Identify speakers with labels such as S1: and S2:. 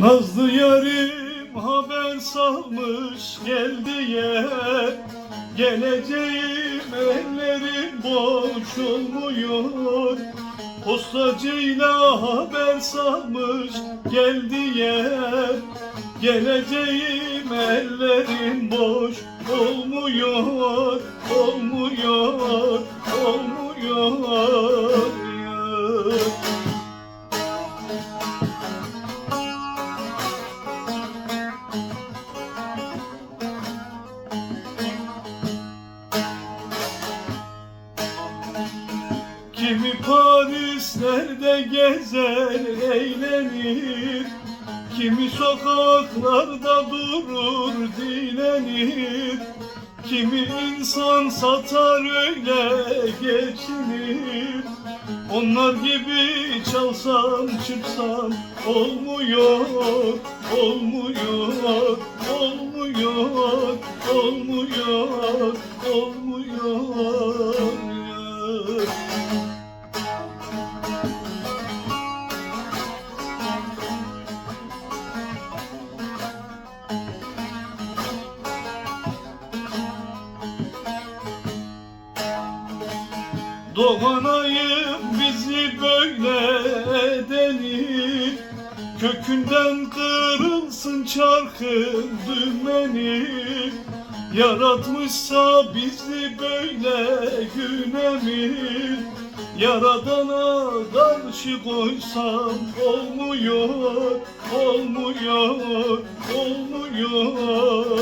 S1: Nazlı yarim haber salmış gel diye Geleceğim ellerim boş olmuyor. Postacıyla haber salmış gel diye Geleceğim ellerim boş olmuyor Olmuyor, Kimi Parislerde gezer eğlenir. Kimi sokaklarda durur dilenir. Kimi insan satar öyle geçinir. Onlar gibi çalsam çıksam olmuyor, olmuyor, olmuyor, olmuyor, olmuyor. Doğanayım bizi böyle edeni Kökünden kırılsın çarkın dümeni. Yaratmışsa bizi böyle güne mi? Yaradana karşı koysam olmuyor, olmuyor, olmuyor